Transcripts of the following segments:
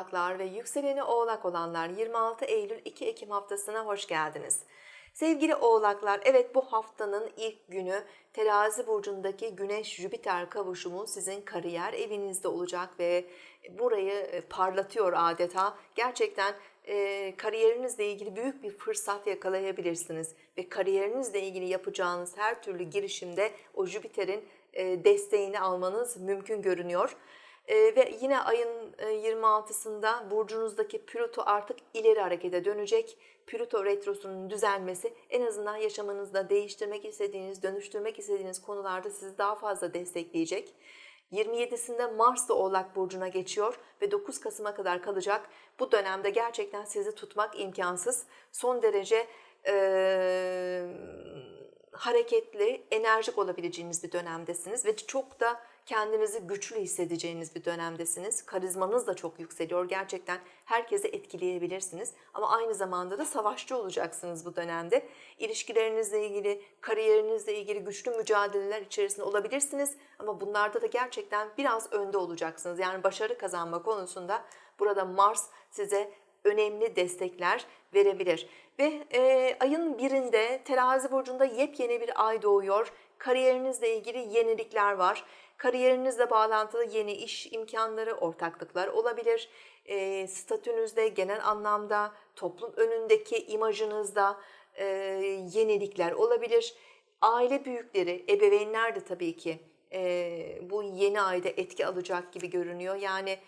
oğlaklar ve yükseleni oğlak olanlar 26 Eylül 2 Ekim haftasına hoş geldiniz. Sevgili oğlaklar, evet bu haftanın ilk günü terazi burcundaki Güneş-Jüpiter kavuşumu sizin kariyer evinizde olacak ve burayı e, parlatıyor adeta. Gerçekten e, kariyerinizle ilgili büyük bir fırsat yakalayabilirsiniz ve kariyerinizle ilgili yapacağınız her türlü girişimde o Jüpiter'in e, desteğini almanız mümkün görünüyor. Ee, ve yine ayın e, 26'sında burcunuzdaki Plüto artık ileri harekete dönecek. Plüto retrosunun düzelmesi en azından yaşamınızda değiştirmek istediğiniz, dönüştürmek istediğiniz konularda sizi daha fazla destekleyecek. 27'sinde Mars da Oğlak Burcu'na geçiyor ve 9 Kasım'a kadar kalacak. Bu dönemde gerçekten sizi tutmak imkansız. Son derece eee, hareketli, enerjik olabileceğiniz bir dönemdesiniz ve çok da kendinizi güçlü hissedeceğiniz bir dönemdesiniz. Karizmanız da çok yükseliyor. Gerçekten herkesi etkileyebilirsiniz. Ama aynı zamanda da savaşçı olacaksınız bu dönemde. İlişkilerinizle ilgili, kariyerinizle ilgili güçlü mücadeleler içerisinde olabilirsiniz. Ama bunlarda da gerçekten biraz önde olacaksınız. Yani başarı kazanma konusunda burada Mars size önemli destekler verebilir. Ve e, ayın birinde terazi burcunda yepyeni bir ay doğuyor. Kariyerinizle ilgili yenilikler var. Kariyerinizle bağlantılı yeni iş imkanları, ortaklıklar olabilir. E, statünüzde, genel anlamda, toplum önündeki imajınızda e, yenilikler olabilir. Aile büyükleri, ebeveynler de tabii ki e, bu yeni ayda etki alacak gibi görünüyor. Yani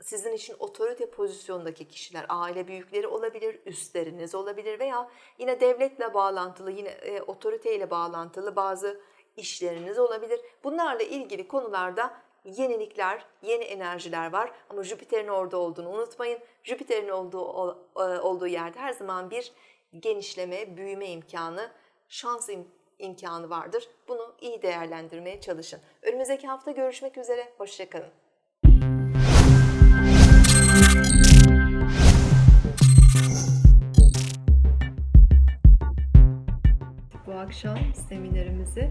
sizin için otorite pozisyondaki kişiler, aile büyükleri olabilir, üstleriniz olabilir veya yine devletle bağlantılı, yine e, otoriteyle bağlantılı bazı işleriniz olabilir. Bunlarla ilgili konularda yenilikler, yeni enerjiler var ama Jüpiter'in orada olduğunu unutmayın. Jüpiter'in olduğu ol- e, olduğu yerde her zaman bir genişleme, büyüme imkanı, şans im- imkanı vardır. Bunu iyi değerlendirmeye çalışın. Önümüzdeki hafta görüşmek üzere. Hoşçakalın. Bu akşam seminerimizi